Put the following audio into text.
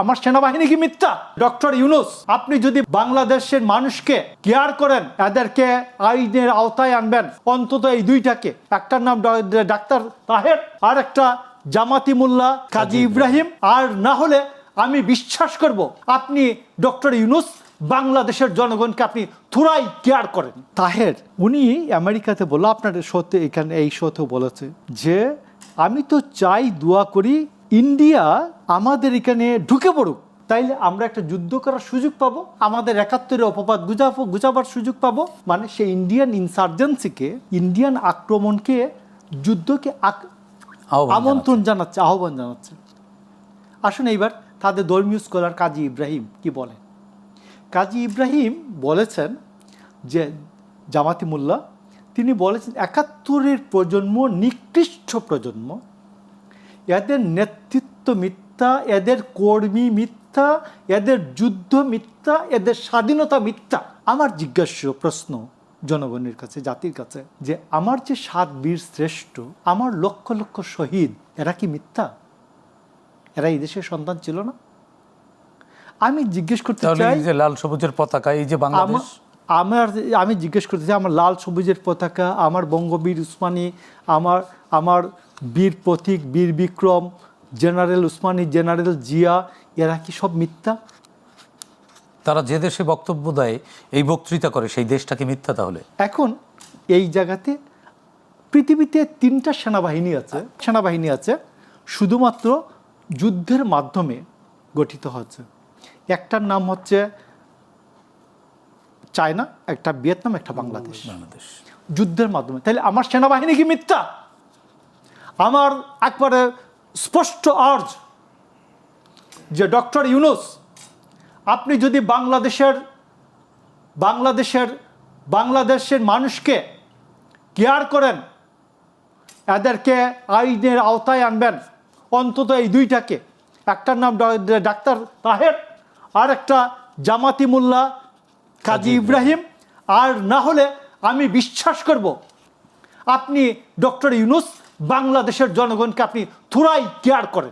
আমার সেনাবাহিনী কি মিথ্যা? ডক্টর ইউনুস আপনি যদি বাংলাদেশের মানুষকে কেয়ার করেন এদেরকে আইনের আওতায় আনবেন অন্তত এই দুইটাকে। একটার নাম ডাক্তার তাহের আর একটা জামাতি মোল্লা কাজী ইব্রাহিম। আর না হলে আমি বিশ্বাস করব আপনি ডক্টর ইউনুস বাংলাদেশের জনগণকে আপনি থুরাই কেয়ার করেন। তাহের উনি আমেরিকাতে বলল আপনার শোতে এখানে এই শোতেও বলেছে যে আমি তো চাই দোয়া করি ইন্ডিয়া আমাদের এখানে ঢুকে পড়ুক তাইলে আমরা একটা যুদ্ধ করার সুযোগ পাবো আমাদের একাত্তরের অপবাদ গুজাবো গুজাবার সুযোগ পাবো। মানে সেই ইন্ডিয়ান ইনসার্জেন্সিকে ইন্ডিয়ান আক্রমণকে যুদ্ধকে আমন্ত্রণ জানাচ্ছে আহ্বান জানাচ্ছে। আসুন এইবার তাদের ধর্মীয় স্কলার কাজী ইব্রাহিম কি বলেন? কাজী ইব্রাহিম বলেছেন যে জামাতি মোল্লা তিনি বলেছেন একাত্তরের প্রজন্ম নিকৃষ্ট প্রজন্ম। এদের নেতৃত্ব মিথ্যা এদের কর্মী মিথ্যা এদের যুদ্ধ মিথ্যা এদের স্বাধীনতা মিথ্যা। আমার জিজ্ঞাস্য প্রশ্ন জনগণের কাছে জাতির কাছে যে আমার যে সাত বীর শ্রেষ্ঠ আমার লক্ষ লক্ষ শহীদ এরা কি মিথ্যা? এরা এই দেশের সন্তান ছিল না? আমি জিজ্ঞেস করতে চাই যে লাল সবুজের পতাকা এই যে বাংলাদেশ? আমার আমি জিজ্ঞেস করতে চাই আমার লাল সবুজের পতাকা আমার বঙ্গবীর উসমানী আমার আমার বীর প্রতীক বীর বিক্রম জেনারেল উসমানী জেনারেল জিয়া এরা কি সব মিথ্যা? তারা যে দেশে বক্তব্য দেয় এই বক্তৃতা করে সেই দেশটাকে মিথ্যা তাহলে? এখন এই জায়গাতে পৃথিবীতে তিনটা সেনাবাহিনী আছে সেনাবাহিনী আছে শুধুমাত্র যুদ্ধের মাধ্যমে গঠিত হচ্ছে একটার নাম হচ্ছে চায়না একটা ভিয়েতনাম একটা বাংলাদেশ। বাংলাদেশ। যুদ্ধের মাধ্যমে। তাহলে আমার সেনাবাহিনী কি মিথ্যা? আমার একবারে স্পষ্ট আর্জ যে ডক্টর ইউনুস আপনি যদি বাংলাদেশের বাংলাদেশের বাংলাদেশের মানুষকে কেয়ার করেন এদেরকে আইনের আওতায় আনবেন অন্তত এই দুইটাকে একটার নাম ডাক্তার তাহের আর একটা জামাতি মোল্লা কাজী ইব্রাহিম আর না হলে আমি বিশ্বাস করব আপনি ডক্টর ইউনুস বাংলাদেশের জনগণকে আপনি থুরাই কেয়ার করেন।